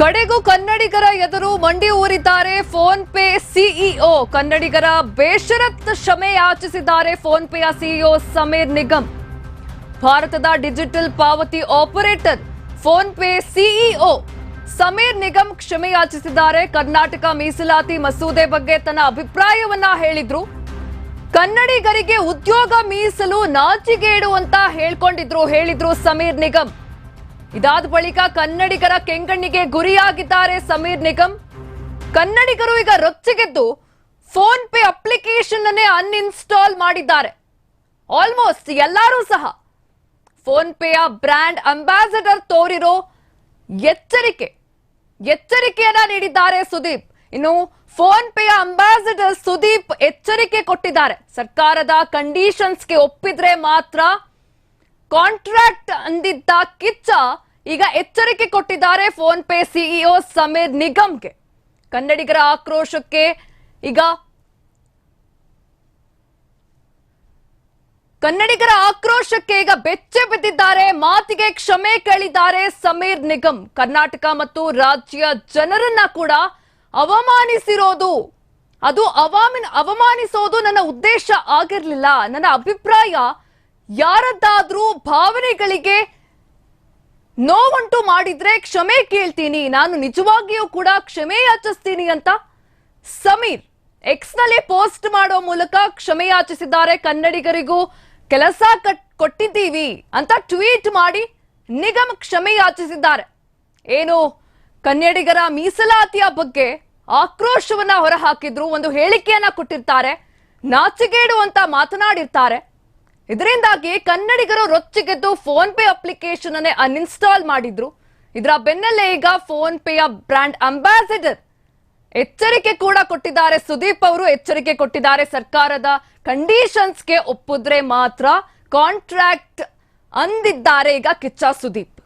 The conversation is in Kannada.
ಕಡೆಗೂ ಕನ್ನಡಿಗರ ಎದುರು ಮಂಡಿ ಊರಿದ್ದಾರೆ ಫೋನ್ ಪೇ ಸಿಇಒ. ಕನ್ನಡಿಗರ ಬೇಷರತ್ ಕ್ಷಮೆ ಯಾಚಿಸಿದ್ದಾರೆ ಫೋನ್ ಪೇಯ ಸಿಇಒ ಸಮೀರ್ ನಿಗಮ್. ಭಾರತದ ಡಿಜಿಟಲ್ ಪಾವತಿ operator PhonePe CEO Sameer Nigam ಕ್ಷಮೆ ಯಾಚಿಸಿದ್ದಾರೆ. ಕರ್ನಾಟಕ ಮೀಸಲಾತಿ ಮಸೂದೆ ಬಗ್ಗೆ ತನ್ನ ಅಭಿಪ್ರಾಯವನ್ನ ಹೇಳಿದ್ರು. ಕನ್ನಡಿಗರಿಗೆ ಉದ್ಯೋಗ ಮೀಸಲು ನಾಚಿಗೇಡು ಅಂತ ಹೇಳ್ಕೊಂಡಿದ್ರು, ಹೇಳಿದ್ರು ಸಮೀರ್ ನಿಗಮ್. ಇದಾದ ಬಳಿಕ ಕನ್ನಡಿಗರ ಕೆಂಗಣ್ಣಿಗೆ ಗುರಿಯಾಗಿದ್ದಾರೆ ಸಮೀರ್ ನಿಗಮ್. ಕನ್ನಡಿಗರು ಈಗ ರೊಚ್ಚಿಗೆದ್ದು ಫೋನ್ ಪೇ ಅಪ್ಲಿಕೇಶನ್ ಅನ್ನೇ ಅನ್ಇನ್ಸ್ಟಾಲ್ ಮಾಡಿದ್ದಾರೆ. ಆಲ್ಮೋಸ್ಟ್ ಎಲ್ಲರೂ ಸಹ ಫೋನ್ ಪೇಯ ಬ್ರ್ಯಾಂಡ್ ಅಂಬಾಸಡರ್ ತೋರಿರೋ ಎಚ್ಚರಿಕೆ, ಎಚ್ಚರಿಕೆಯನ್ನ ನೀಡಿದ್ದಾರೆ ಸುದೀಪ್. ಇನ್ನು ಫೋನ್ ಪೇಯ ಅಂಬಾಸಡರ್ ಸುದೀಪ್ ಎಚ್ಚರಿಕೆ ಕೊಟ್ಟಿದ್ದಾರೆ. ಸರ್ಕಾರದ ಕಂಡೀಷನ್ಸ್ಗೆ ಒಪ್ಪಿದ್ರೆ ಮಾತ್ರ ಕಾಂಟ್ರಾಕ್ಟ್ ಅಂದಿದ್ದ ಕಿಚ್ಚ ಈಗ ಎಚ್ಚರಿಕೆ ಕೊಟ್ಟಿದ್ದಾರೆ ಫೋನ್ ಪೇ ಸಿಇಒ ಸಮೀರ್ ನಿಗಮ್ಗೆ. ಕನ್ನಡಿಗರ ಆಕ್ರೋಶಕ್ಕೆ ಈಗ ಕನ್ನಡಿಗರ ಆಕ್ರೋಶಕ್ಕೆ ಈಗ ಬೆಚ್ಚೆ ಬಿದ್ದಿದ್ದಾರೆ, ಮಾತಿಗೆ ಕ್ಷಮೆ ಕೇಳಿದ್ದಾರೆ ಸಮೀರ್ ನಿಗಮ್. ಕರ್ನಾಟಕ ಮತ್ತು ರಾಜ್ಯ ಜನರನ್ನ ಕೂಡ ಅವಮಾನಿಸಿರೋದು, ಅದು ಅವಾಮಿನ ಅವಮಾನಿಸೋದು ನನ್ನ ಉದ್ದೇಶ ಆಗಿರ್ಲಿಲ್ಲ. ನನ್ನ ಅಭಿಪ್ರಾಯ ಯಾರದ್ದಾದ್ರೂ ಭಾವನೆಗಳಿಗೆ ನೋವುಂಟು ಮಾಡಿದ್ರೆ ಕ್ಷಮೆ ಕೇಳ್ತೀನಿ. ನಾನು ನಿಜವಾಗಿಯೂ ಕೂಡ ಕ್ಷಮೆ ಯಾಚಿಸ್ತೀನಿ ಅಂತ ಸಮೀರ್ ಎಕ್ಸ್ನಲ್ಲಿ ಪೋಸ್ಟ್ ಮಾಡೋ ಮೂಲಕ ಕ್ಷಮೆ ಯಾಚಿಸಿದ್ದಾರೆ. ಕನ್ನಡಿಗರಿಗೂ ಕೆಲಸ ಕಟ್- ಕೊಟ್ಟಿದ್ದೀವಿ ಅಂತ ಟ್ವೀಟ್ ಮಾಡಿ ನಿಗಮ್ ಕ್ಷಮೆ ಯಾಚಿಸಿದ್ದಾರೆ. ಏನು ಕನ್ನಡಿಗರ ಮೀಸಲಾತಿಯ ಬಗ್ಗೆ ಆಕ್ರೋಶವನ್ನ ಹೊರಹಾಕಿದ್ರು, ಒಂದು ಹೇಳಿಕೆಯನ್ನ ಕೊಟ್ಟಿರ್ತಾರೆ, ನಾಚಿಗೇಡು ಅಂತ ಮಾತನಾಡಿರ್ತಾರೆ. ಇದರಿಂದಾಗಿ ಕನ್ನಡಿಗರು ರೊಚ್ಚಿಗೆದ್ದು ಫೋನ್ ಪೇ ಅಪ್ಲಿಕೇಶನ್ ಅನ್ನೇ ಅನ್ಇನ್ಸ್ಟಾಲ್ ಮಾಡಿದ್ರು. ಇದರ ಬೆನ್ನಲ್ಲೇ ಈಗ ಫೋನ್ ಪೇಯ ಬ್ರ್ಯಾಂಡ್ ಅಂಬಾಸಿಡರ್ ಎಚ್ಚರಿಕೆ ಕೂಡ ಕೊಟ್ಟಿದ್ದಾರೆ. ಸುದೀಪ್ ಅವರು ಎಚ್ಚರಿಕೆ ಕೊಟ್ಟಿದ್ದಾರೆ. ಸರ್ಕಾರದ ಕಂಡೀಷನ್ಸ್ಗೆ ಒಪ್ಪಿದ್ರೆ ಮಾತ್ರ ಕಾಂಟ್ರಾಕ್ಟ್ ಅಂದಿದ್ದಾರೆ ಈಗ ಕಿಚ್ಚ ಸುದೀಪ್.